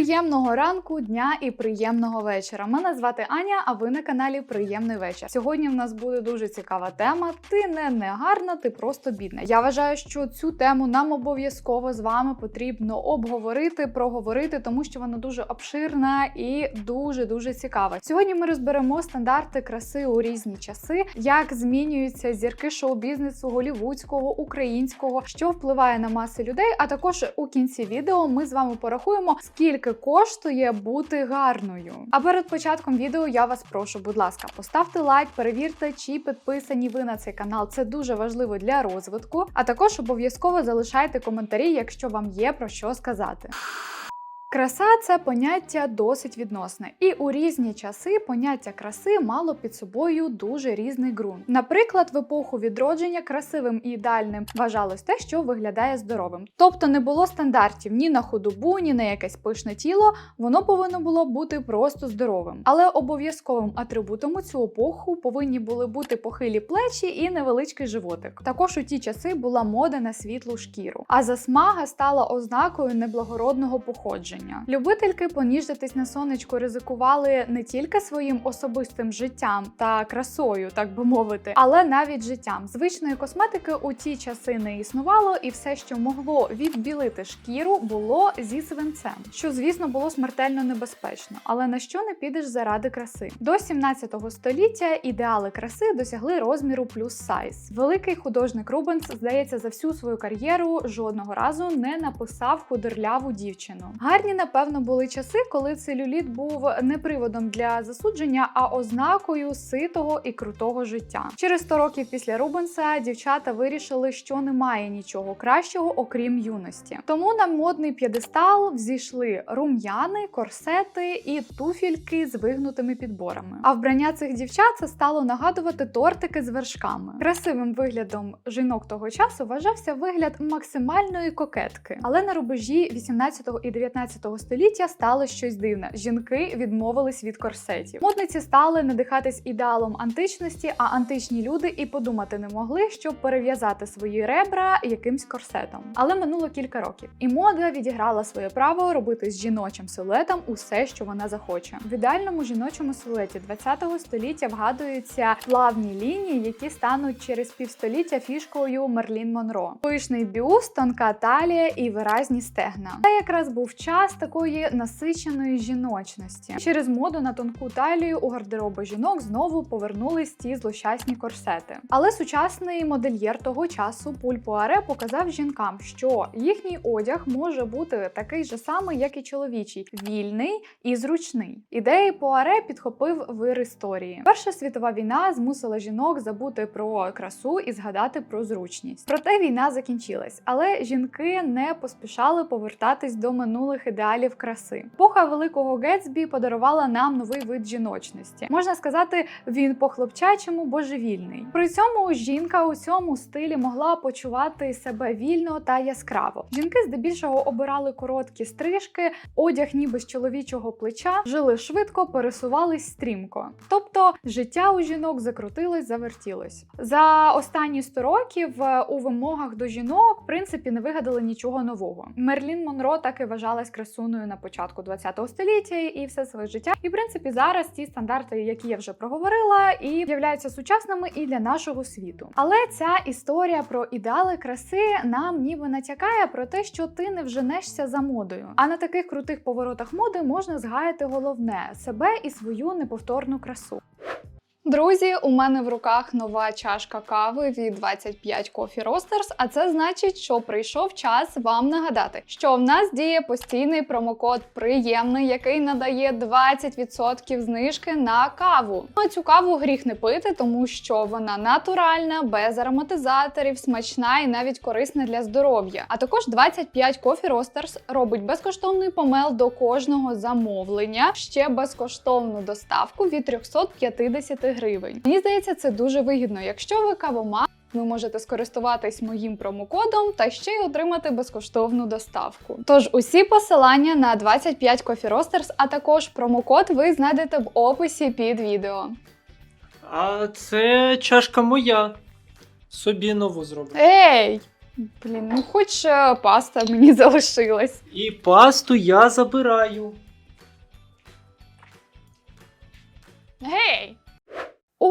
Приємного ранку, дня і приємного вечора. Мене звати Аня, а ви на каналі Приємний вечір. Сьогодні в нас буде дуже цікава тема. Ти не негарна, ти просто бідна. Я вважаю, що цю тему нам обов'язково з вами потрібно обговорити, проговорити, тому що вона дуже обширна і дуже дуже цікава. Сьогодні ми розберемо стандарти краси у різні часи, як змінюються зірки шоу-бізнесу голівудського, українського, що впливає на маси людей. А також у кінці відео ми з вами порахуємо, скільки коштує бути гарною. А перед початком відео я вас прошу, будь ласка, поставте лайк, перевірте, чи підписані ви на цей канал. Це дуже важливо для розвитку. А також обов'язково залишайте коментарі, якщо вам є про що сказати. Краса це поняття досить відносне, і у різні часи поняття краси мало під собою дуже різний ґрунт. Наприклад, в епоху відродження красивим і ідеальним вважалось те, що виглядає здоровим. Тобто не було стандартів ні на худобу, ні на якесь пишне тіло, воно повинно було бути просто здоровим. Але обов'язковим атрибутом у цю епоху повинні були бути похилі плечі і невеличкий животик. Також у ті часи була мода на світлу шкіру, а засмага стала ознакою неблагородного походження. Любительки поніжитись на сонечку ризикували не тільки своїм особистим життям та красою, так би мовити, але навіть життям. Звичної косметики у ті часи не існувало, і все, що могло відбілити шкіру, було зі свинцем, що звісно було смертельно небезпечно. Але на що не підеш заради краси? До 17 століття ідеали краси досягли розміру плюс сайз. Великий художник Рубенс, здається, за всю свою кар'єру жодного разу не написав худорляву дівчину. Гарні, напевно, були часи, коли целюліт був не приводом для засудження, а ознакою ситого і крутого життя. Через 100 років після Рубенса дівчата вирішили, що немає нічого кращого, окрім юності. Тому на модний п'єдестал взійшли рум'яни, корсети і туфільки з вигнутими підборами. А вбрання цих дівчат це стало нагадувати тортики з вершками. Красивим виглядом жінок того часу вважався вигляд максимальної кокетки. Але на рубежі 18 і 19 століття стало щось дивне. Жінки відмовились від корсетів. Модниці стали надихатись ідеалом античності, а античні люди і подумати не могли, щоб перев'язати свої ребра якимсь корсетом. Але минуло кілька років, і мода відіграла своє право робити з жіночим силуетом усе, що вона захоче. В ідеальному жіночому силуеті 20-го століття вгадуються плавні лінії, які стануть через півстоліття фішкою Мерлін Монро. Пишний бюст, тонка талія і виразні стегна. Це якраз був час такої насиченої жіночності. Через моду на тонку талію у гардероби жінок знову повернулись ті злощасні корсети. Але сучасний модельєр того часу Пуль Пуаре показав жінкам, що їхній одяг може бути такий же самий, як і чоловічий, вільний і зручний. Ідеї Пуаре підхопив вир історії. Перша світова війна змусила жінок забути про красу і згадати про зручність. Проте війна закінчилась, але жінки не поспішали повертатись до минулих ідеалів краси. Епоха великого Гетсбі подарувала нам новий вид жіночності. Можна сказати, він по хлопчачому божевільний. При цьому жінка у цьому стилі могла почувати себе вільно та яскраво. Жінки здебільшого обирали короткі стрижки, одяг ніби з чоловічого плеча, жили швидко, пересувались стрімко. Тобто життя у жінок закрутилось, завертілось. За останні 100 років е, у вимогах до жінок в принципі не вигадали нічого нового. Мерлін Монро так і вважалась красуною на початку 20 століття і все своє життя. І в принципі зараз ці стандарти, які я вже проговорила, і являються сучасними і для нашого світу. Але ця історія про ідеали краси нам ніби натякає про те, що ти не вженешся за модою. А на таких крутих поворотах моди можна згаяти головне себе і свою неповторну красу. Друзі, у мене в руках нова чашка кави від 25 Coffee Roasters, а це значить, що прийшов час вам нагадати, що в нас діє постійний промокод приємний, який надає 20% знижки на каву. Ну, цю каву гріх не пити, тому що вона натуральна, без ароматизаторів, смачна і навіть корисна для здоров'я. А також 25 Coffee Roasters робить безкоштовний помел до кожного замовлення, ще безкоштовну доставку від 350 гривень. Мені здається, це дуже вигідно. Якщо ви кавоман, ви можете скористуватись моїм промокодом та ще й отримати безкоштовну доставку. Тож усі посилання на 25 Coffee Roasters, а також промокод ви знайдете в описі під відео. А це чашка моя. Собі нову зроблю. Ей! Блін, ну хоч е, паста мені залишилась. І пасту я забираю. Гей!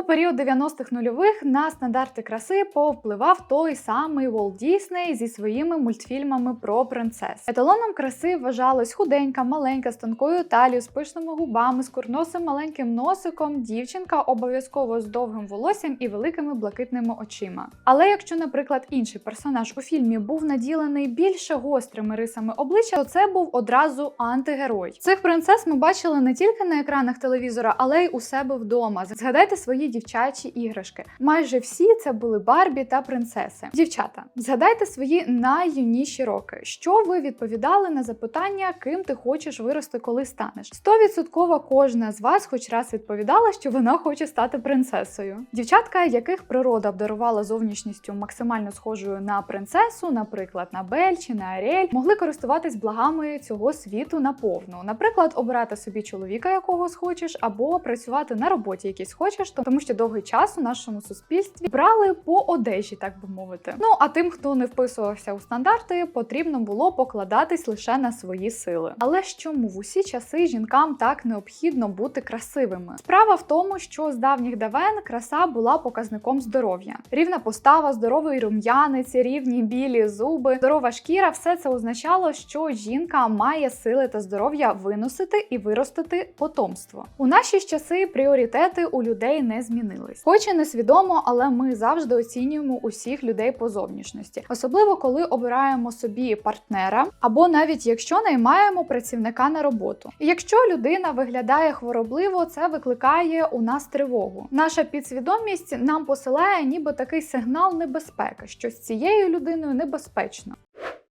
Період 90-х нульових на стандарти краси повпливав той самий Волт Дісней зі своїми мультфільмами про принцес. Еталоном краси вважалась худенька, маленька, з тонкою талією, з пишними губами, з курносим маленьким носиком, дівчинка обов'язково з довгим волоссям і великими блакитними очима. Але якщо, наприклад, інший персонаж у фільмі був наділений більше гострими рисами обличчя, то це був одразу антигерой. Цих принцес ми бачили не тільки на екранах телевізора, але й у себе вдома. Згадайте свої дівчачі іграшки. Майже всі це були Барбі та принцеси. Дівчата, згадайте свої найюніші роки. Що ви відповідали на запитання, ким ти хочеш вирости, коли станеш? Стовідсотково кожна з вас хоч раз відповідала, що вона хоче стати принцесою. Дівчатка, яких природа обдарувала зовнішністю максимально схожою на принцесу, наприклад, на Бель чи на Аріель, могли користуватись благами цього світу наповну. Наприклад, обирати собі чоловіка, якого схочеш, або працювати на роботі, якийсь хочеш, тому що довгий час у нашому суспільстві брали по одежі, так би мовити. Ну а тим, хто не вписувався у стандарти, потрібно було покладатись лише на свої сили. Але чому в усі часи жінкам так необхідно бути красивими? Справа в тому, що з давніх давен краса була показником здоров'я. Рівна постава, здоровий рум'янець, рівні білі зуби, здорова шкіра все це означало, що жінка має сили та здоров'я виносити і виростити потомство. У наші часи пріоритети у людей не змінились. Хоч і несвідомо, але ми завжди оцінюємо усіх людей по зовнішності, особливо коли обираємо собі партнера, або навіть якщо наймаємо працівника на роботу. І якщо людина виглядає хворобливо, це викликає у нас тривогу. Наша підсвідомість нам посилає ніби такий сигнал небезпеки, що з цією людиною небезпечно.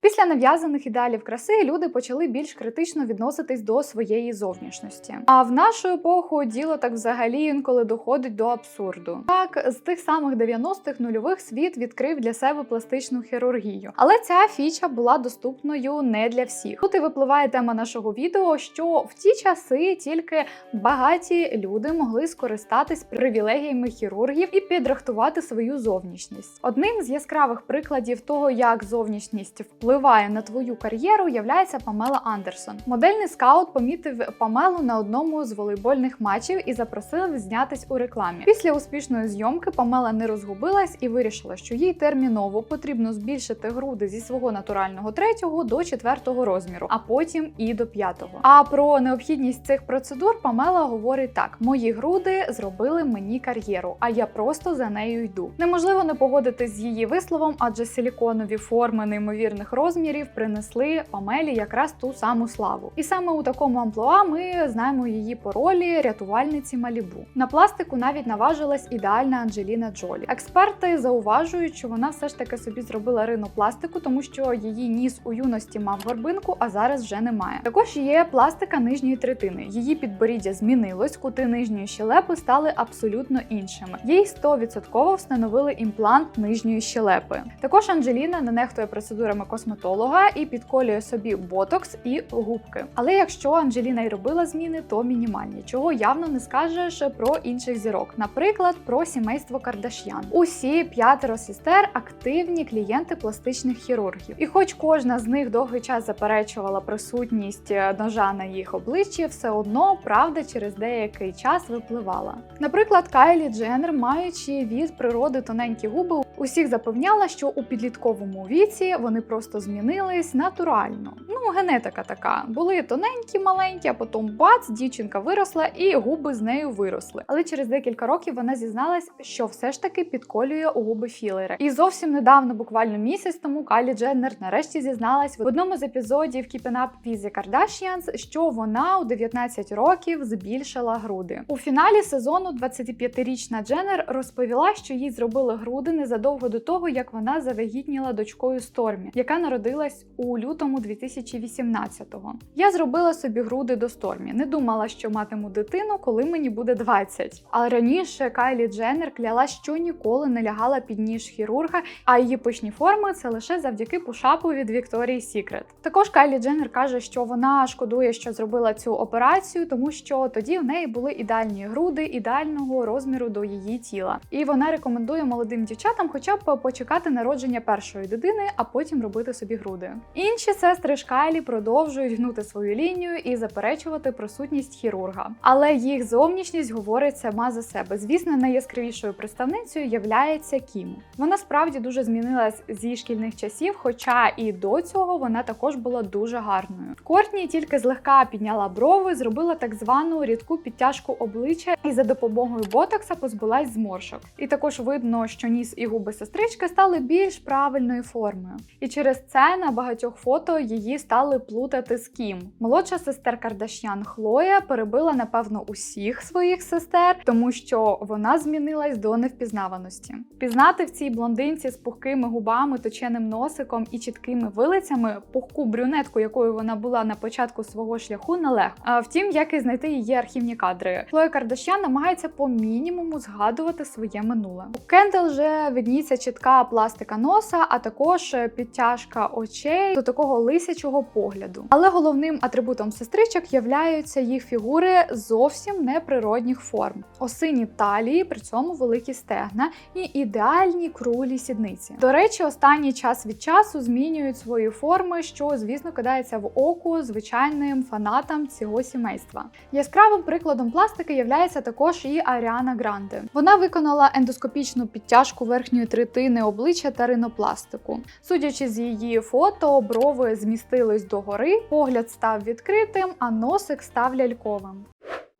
Після нав'язаних ідеалів краси люди почали більш критично відноситись до своєї зовнішності. А в нашу епоху діло так взагалі інколи доходить до абсурду. Так, з тих самих 90-х нульових світ відкрив для себе пластичну хірургію, але ця фіча була доступною не для всіх. Тут і випливає тема нашого відео, що в ті часи тільки багаті люди могли скористатись привілегіями хірургів і підрахтувати свою зовнішність. Одним з яскравих прикладів того, як зовнішність впливає впливає на твою кар'єру, являється Памела Андерсон. Модельний скаут помітив Памелу на одному з волейбольних матчів і запросив знятись у рекламі. Після успішної зйомки Памела не розгубилась і вирішила, що їй терміново потрібно збільшити груди зі свого натурального третього до четвертого розміру, а потім і до п'ятого. А про необхідність цих процедур Памела говорить так: мої груди зробили мені кар'єру, а я просто за нею йду. Неможливо не погодитись з її висловом, адже силіконові форми неймовірних розмірів принесли Памелі якраз ту саму славу. І саме у такому амплуа ми знаємо її по ролі рятувальниці Малібу. На пластику навіть наважилась ідеальна Анджеліна Джолі. Експерти зауважують, що вона все ж таки собі зробила ринопластику, тому що її ніс у юності мав горбинку, а зараз вже немає. Також є пластика нижньої третини. Її підборіддя змінилось, кути нижньої щелепи стали абсолютно іншими. Їй 100% встановили імплант нижньої щелепи. Також Анджеліна не нехтує процедурами косметолога і підколює собі ботокс і губки. Але якщо Анджеліна й робила зміни, то мінімальні, чого явно не скажеш про інших зірок, наприклад, про сімейство Кардаш'ян. Усі п'ятеро сестер активні клієнти пластичних хірургів. І хоч кожна з них довгий час заперечувала присутність ножа на їх обличчі, все одно правда через деякий час випливала. Наприклад, Кайлі Дженнер, маючи від природи тоненькі губи, усіх запевняла, що у підлітковому віці вони просто змінились натурально. Ну, генетика така. Були тоненькі, маленькі, а потім бац, дівчинка виросла і губи з нею виросли. Але через декілька років вона зізналась, що все ж таки підколює губи філери. І зовсім недавно, буквально місяць тому, Кайлі Дженнер нарешті зізналась в одному з епізодів Keeping Up with the Kardashians, що вона у 19 років збільшила груди. У фіналі сезону 25-річна Дженнер розповіла, що їй зробили груди незадовго до того, як вона завагітніла дочкою Стормі, яка народилась у лютому 2018-го. Я зробила собі груди до стормі. Не думала, що матиму дитину, коли мені буде 20. Але раніше Кайлі Дженнер кляла, що ніколи не лягала під ніж хірурга, а її пишні форми це лише завдяки пушапу від Вікторії Сікрет. Також Кайлі Дженнер каже, що вона шкодує, що зробила цю операцію, тому що тоді в неї були ідеальні груди, ідеального розміру до її тіла. І вона рекомендує молодим дівчатам, хоча б почекати народження першої дитини, а потім робити собі груди. Інші сестри Шкайлі продовжують гнути свою лінію і заперечувати присутність хірурга. Але їх зовнішність говорить сама за себе. Звісно, найяскравішою представницею являється Кім. Вона справді дуже змінилась зі шкільних часів, хоча і до цього вона також була дуже гарною. Кортні тільки злегка підняла брови, зробила так звану рідку підтяжку обличчя і за допомогою ботокса позбулась зморшок. І також видно, що ніс і губи сестрички стали більш правильною формою. І через це на багатьох фото її стали плутати з Кім. Молодша сестер Кардашян Хлоя перебила напевно усіх своїх сестер, тому що вона змінилась до невпізнаваності. Пізнати в цій блондинці з пухкими губами, точеним носиком і чіткими вилицями пухку брюнетку, якою вона була на початку свого шляху, нелегко. А втім, як і знайти її архівні кадри. Хлоя Кардашян намагається по мінімуму згадувати своє минуле. У Кендел вже видніється чітка пластика носа, а також підтяжка очей до такого лисячого погляду. Але головним атрибутом сестричок являються їх фігури зовсім неприродних форм, осині талії, при цьому великі стегна і ідеальні круглі сідниці. До речі, останній час від часу змінюють свої форми, що звісно кидається в око звичайним фанатам цього сімейства. Яскравим прикладом пластики являється також і Аріана Гранде. Вона виконала ендоскопічну підтяжку верхньої третини обличчя та ринопластику. Судячи з її фото, брови змістились догори, погляд став відкритим, а носик став ляльковим.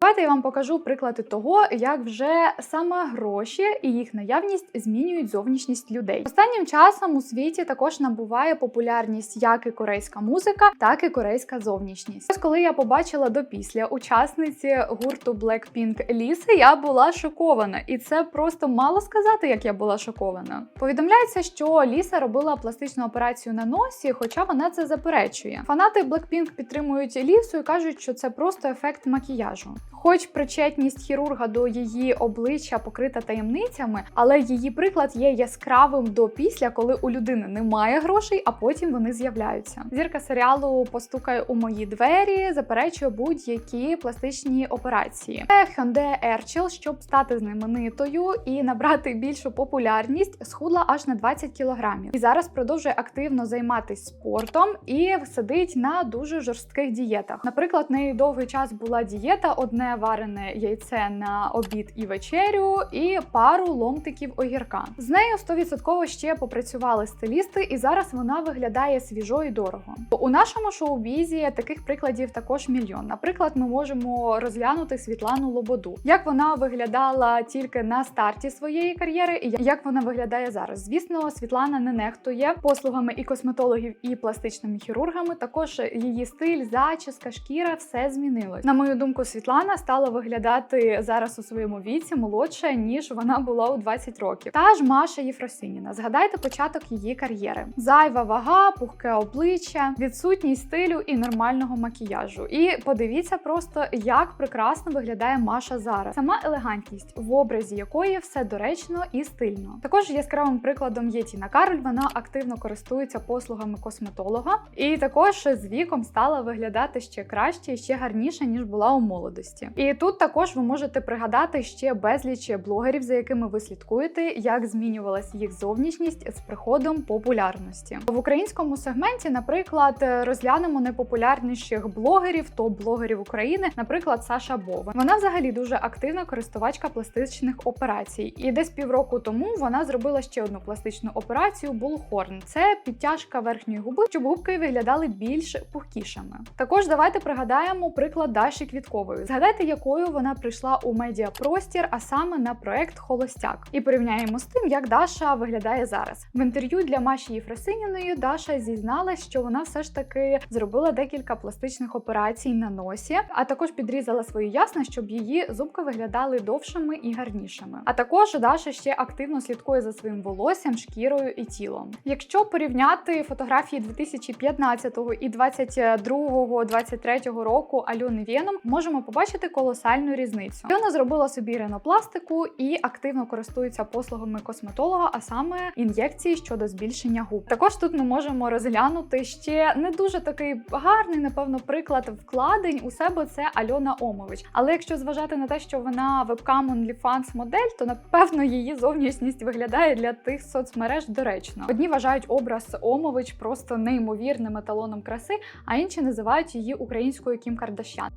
Давайте я вам покажу приклади того, як вже саме гроші і їх наявність змінюють зовнішність людей. Останнім часом у світі також набуває популярність як і корейська музика, так і корейська зовнішність. Ось коли я побачила до після учасниці гурту Blackpink Ліси, я була шокована, і це просто мало сказати, як я була шокована. Повідомляється, що Ліса робила пластичну операцію на носі, хоча вона це заперечує. Фанати Blackpink підтримують Лісу і кажуть, що це просто ефект макіяжу. Хоч причетність хірурга до її обличчя покрита таємницями, але її приклад є яскравим до після, коли у людини немає грошей, а потім вони з'являються. Зірка серіалу Постукає у мої двері, заперечує будь-які пластичні операції. Хьонде Ерчел, щоб стати знаменитою і набрати більшу популярність, схудла аж на 20 кілограмів. І зараз продовжує активно займатися спортом і сидить на дуже жорстких дієтах. Наприклад, в неї довгий час була дієта одне варене яйце на обід і вечерю, і пару ломтиків огірка. З нею 100% ще попрацювали стилісти, і зараз вона виглядає свіжо і дорого. У нашому шоу-бізі таких прикладів також мільйон. Наприклад, ми можемо розглянути Світлану Лободу, як вона виглядала тільки на старті своєї кар'єри, і як вона виглядає зараз. Звісно, Світлана не нехтує послугами і косметологів, і пластичними хірургами. Також її стиль, зачіска, шкіра все змінилось. На мою думку, Світлана стала виглядати зараз у своєму віці молодше, ніж вона була у 20 років. Та ж Маша Єфросиніна. Згадайте початок її кар'єри: зайва вага, пухке обличчя, відсутність стилю і нормального макіяжу. І подивіться просто, як прекрасно виглядає Маша зараз. Сама елегантність, в образі якої все доречно і стильно. Також яскравим прикладом є Тіна Кароль. Вона активно користується послугами косметолога, і також з віком стала виглядати ще краще і ще гарніше ніж була у молодості. І тут також ви можете пригадати ще безліч блогерів, за якими ви слідкуєте, як змінювалася їх зовнішність з приходом популярності в українському сегменті. Наприклад, розглянемо найпопулярніших блогерів, топ-блогерів України, наприклад, Саша Бова. Вона взагалі дуже активна користувачка пластичних операцій, і десь півроку тому вона зробила ще одну пластичну операцію Bullhorn. Це підтяжка верхньої губи, щоб губки виглядали більш пухкішими. Також давайте пригадаємо приклад Даші Квіткової. Згадайте Згадайте, якою вона прийшла у медіапростір, а саме на проект Холостяк. І порівняємо з тим, як Даша виглядає зараз. В інтерв'ю для Маші Єфросиніної Даша зізналась, що вона все ж таки зробила декілька пластичних операцій на носі, а також підрізала свої ясна, щоб її зубки виглядали довшими і гарнішими. А також Даша ще активно слідкує за своїм волоссям, шкірою і тілом. Якщо порівняти фотографії 2015 і 22-23 року Альони Вєном, можемо побачити колосальну різницю. Альона зробила собі ринопластику і активно користується послугами косметолога, а саме ін'єкції щодо збільшення губ. Також тут ми можемо розглянути ще не дуже такий гарний, напевно, приклад вкладень у себе. Це Альона Омович. Але якщо зважати на те, що вона вебкам OnlyFans модель, то напевно її зовнішність виглядає для тих соцмереж доречно. Одні вважають образ Омович просто неймовірним еталоном краси, а інші називають її українською Кім Кардашян.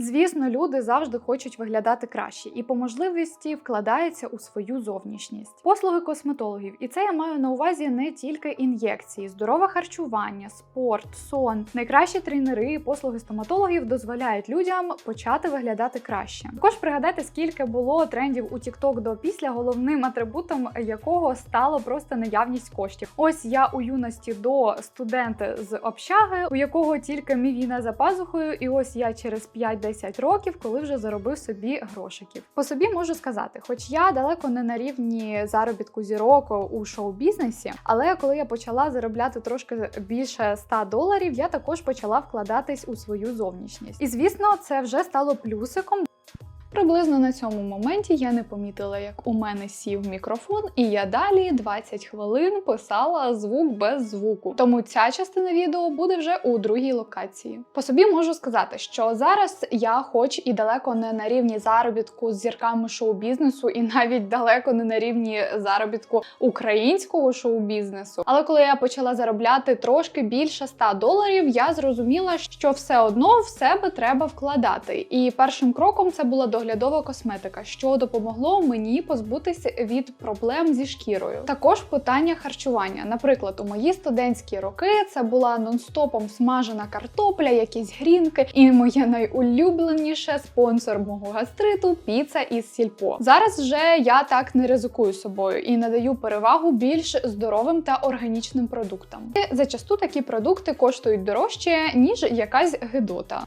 Звісно, люди завжди хочуть виглядати краще і по можливості вкладаються у свою зовнішність. Послуги косметологів, і це я маю на увазі не тільки ін'єкції, здорове харчування, спорт, сон. Найкращі тренери послуги стоматологів дозволяють людям почати виглядати краще. Також пригадайте, скільки було трендів у TikTok до після, головним атрибутом якого стало просто наявність коштів. Ось я у юності до студента з общаги, у якого тільки мівіна за пазухою, і ось я через 5 10 років, коли вже заробив собі грошиків. По собі можу сказати, хоч я далеко не на рівні заробітку зірок у шоу-бізнесі, але коли я почала заробляти трошки більше 100 доларів, я також почала вкладатись у свою зовнішність. І звісно, це вже стало плюсиком. Приблизно на цьому моменті я не помітила, як у мене сів мікрофон, і я далі 20 хвилин писала звук без звуку. Тому ця частина відео буде вже у другій локації. По собі можу сказати, що зараз я, хоч і далеко не на рівні заробітку з зірками шоу-бізнесу, і навіть далеко не на рівні заробітку українського шоу-бізнесу. Але коли я почала заробляти трошки більше 100 доларів, я зрозуміла, що все одно в себе треба вкладати. І першим кроком це була доглядова косметика, що допомогло мені позбутися від проблем зі шкірою. Також питання харчування. Наприклад, у мої студентські роки це була нон-стопом смажена картопля, якісь грінки, і моє найулюбленіше спонсор мого гастриту піца із сільпо. Зараз вже я так не ризикую собою і надаю перевагу більш здоровим та органічним продуктам. І зачасту такі продукти коштують дорожче ніж якась гидота.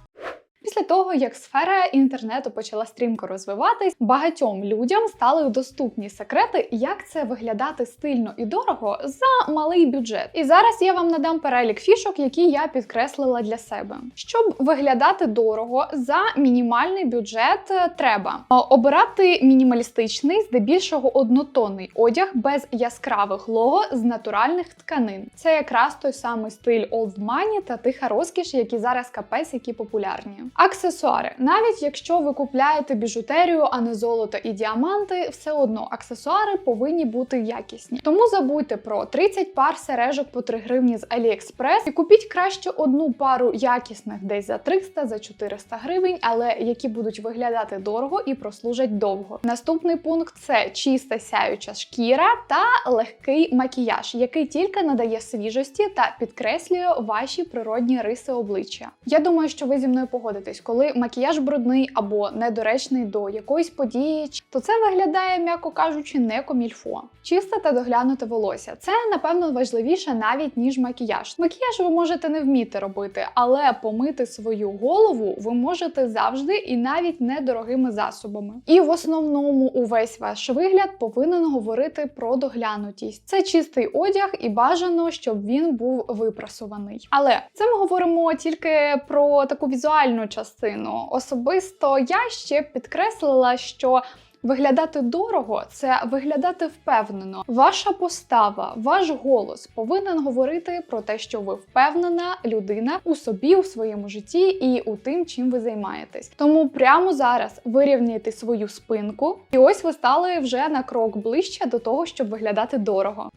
Після того, як сфера інтернету почала стрімко розвиватись, багатьом людям стали доступні секрети, як це виглядати стильно і дорого за малий бюджет. І зараз я вам надам перелік фішок, які я підкреслила для себе. Щоб виглядати дорого за мінімальний бюджет, е, треба е, обирати мінімалістичний, здебільшого однотонний одяг без яскравих лого з натуральних тканин. Це якраз той самий стиль old money та тиха розкіш, які зараз капець, які популярні. Аксесуари. Навіть якщо ви купляєте біжутерію, а не золото і діаманти, все одно аксесуари повинні бути якісні. Тому забудьте про 30 пар сережок по 3 гривні з AliExpress і купіть краще одну пару якісних десь за 300 за 400 гривень, але які будуть виглядати дорого і прослужать довго. Наступний пункт це чиста сяюча шкіра та легкий макіяж, який тільки надає свіжості та підкреслює ваші природні риси обличчя. Я думаю, що ви зі мною погодитесь коли макіяж брудний або недоречний до якоїсь події, то це виглядає, м'яко кажучи, не комільфо. Чисте та доглянуте волосся це напевно важливіше навіть ніж макіяж. Макіяж ви можете не вміти робити, але помити свою голову ви можете завжди і навіть недорогими засобами. І в основному увесь ваш вигляд повинен говорити про доглянутість. Це чистий одяг, і бажано, щоб він був випрасуваний. Але це ми говоримо тільки про таку візуальну частину. Особисто я ще підкреслила, що Виглядати дорого це виглядати впевнено. Ваша постава, ваш голос повинен говорити про те, що ви впевнена людина у собі, у своєму житті і у тим, чим ви займаєтесь. Тому прямо зараз вирівняйте свою спинку, і ось ви стали вже на крок ближче до того, щоб виглядати дорого.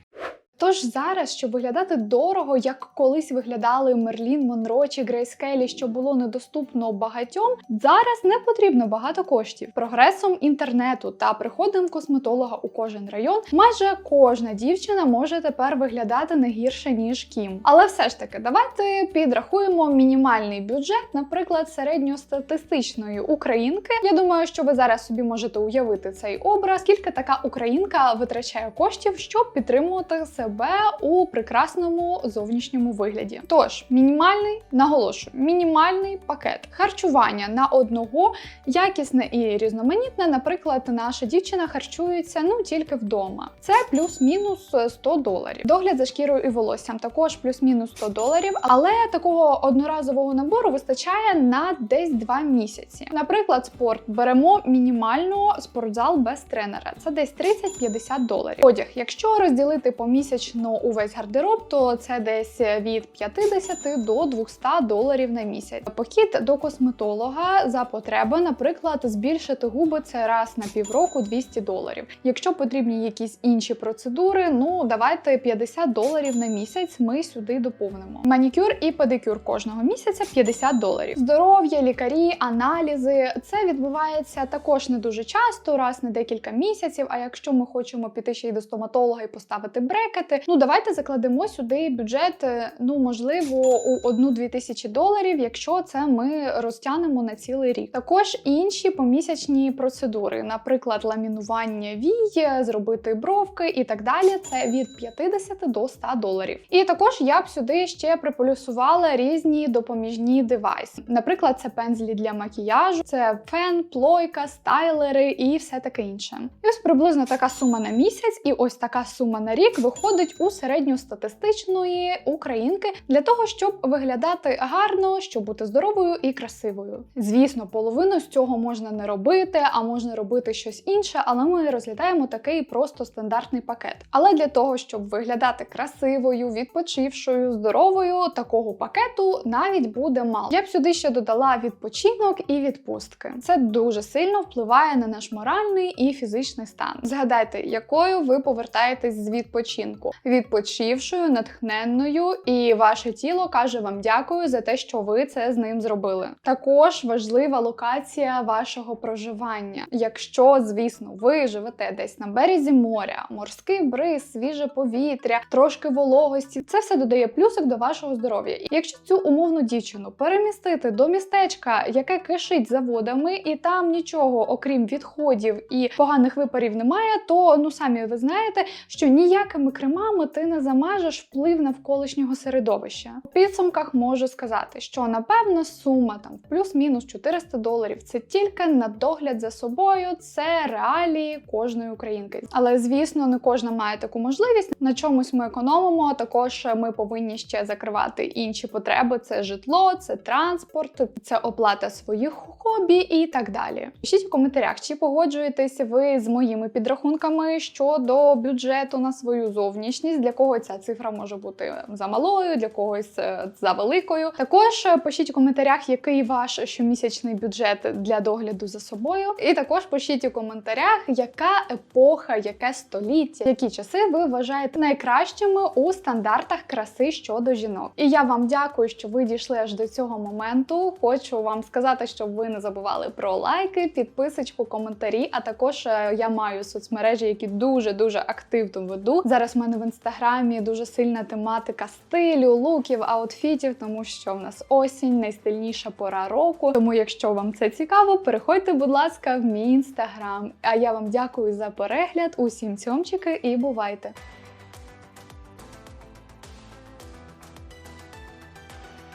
Тож зараз, щоб виглядати дорого, як колись виглядали Мерлін Монро чи Грейс Келлі, що було недоступно багатьом, зараз не потрібно багато коштів. Прогресом інтернету та приходом косметолога у кожен район, майже кожна дівчина може тепер виглядати не гірше ніж Кім. Але все ж таки, давайте підрахуємо мінімальний бюджет, наприклад, середньостатистичної українки. Я думаю, що ви зараз собі можете уявити цей образ, скільки така українка витрачає коштів, щоб підтримувати себе у прекрасному зовнішньому вигляді. Тож, мінімальний, наголошую, мінімальний пакет харчування на одного якісне і різноманітне. Наприклад, наша дівчина харчується ну тільки вдома. Це плюс-мінус 100 доларів. Догляд за шкірою і волоссям також плюс-мінус 100 доларів. Але такого одноразового набору вистачає на десь 2 місяці. Наприклад, спорт беремо мінімально спортзал без тренера. Це десь 30-50 доларів. Одяг, якщо розділити помісячно увесь гардероб, то це десь від 50 до 200 доларів на місяць. Похід до косметолога за потреби, наприклад, збільшити губи це раз на півроку 200 доларів. Якщо потрібні якісь інші процедури, ну давайте 50 доларів на місяць. Ми сюди доповнимо. Манікюр і педикюр кожного місяця 50 доларів. Здоров'я, лікарі, аналізи. Це відбувається також не дуже часто, раз на декілька місяців. А якщо ми хочемо піти ще й до стоматолога і поставити брекети, ну давайте закладемо сюди бюджет, е, ну можливо, у 1-2 тисячі доларів, якщо це ми розтягнемо на цілий рік. Також інші помісячні процедури, наприклад, ламінування вій, зробити бровки і так далі. Це від 50 до 100 доларів. І також я б сюди ще приполюсувала різні допоміжні девайси. Наприклад, це пензлі для макіяжу, це фен, плойка, стайлери і все таке інше. І ось приблизно така сума на місяць, і ось така сума на рік виходить у середньостатистичної українки для того, щоб виглядати гарно, щоб бути здоровою і красивою. Звісно, половину з цього можна не робити, а можна робити щось інше, але ми розглядаємо такий просто стандартний пакет. Але для того, щоб виглядати красивою, відпочившою, здоровою, такого пакету навіть буде мало. Я б сюди ще додала відпочинок і відпустки. Це дуже сильно впливає на наш моральний і фізичний стан. Згадайте, якою ви повертаєтесь з відпочинку, відпочившою, натхненною, і ваше тіло каже вам дякую за те, що ви це з ним зробили. Також важлива локація вашого проживання. Якщо, звісно, ви живете десь на березі моря, морський бриз, свіже повітря, трошки вологості, це все додає плюсик до вашого здоров'я. І якщо цю умовну дівчину перемістити до містечка, яке кишить заводами, і там нічого, окрім відходів і поганих випарів, немає, то ну самі ви знаєте, що ніякими кремами ти не замажеш вплив навколишнього середовища. У підсумках можу сказати, що напевно сума там плюс-мінус 400 доларів це тільки на догляд за собою, це реалії кожної українки. Але звісно, не кожна має таку можливість. На чомусь ми економимо. Також ми повинні ще закривати інші потреби: це житло, це транспорт, це оплата своїх хобі і так далі. Пишіть в коментарях, чи погоджуєтесь ви з моїми підрахунками щодо бюджету на свою зовнішність, для кого ця цифра може бути за малою, для когось е, за великою. Також е, пишіть у коментарях, який ваш щомісячний бюджет для догляду за собою. І також пишіть у коментарях, яка епоха, яке століття, які часи ви вважаєте найкращими у стандартах краси щодо жінок. І я вам дякую, що ви дійшли аж до цього моменту. Хочу вам сказати, щоб ви не забували про лайки, підписочку, коментарі. А також е, я маю соцмережі, які дуже дуже активно веду. Зараз в в інстаграмі дуже сильна тематика стилю, луків, аутфітів, тому що в нас осінь, найстильніша пора року. Тому, якщо вам це цікаво, переходьте, будь ласка, в мій інстаграм. А я вам дякую за перегляд. Усім цьомчики і бувайте!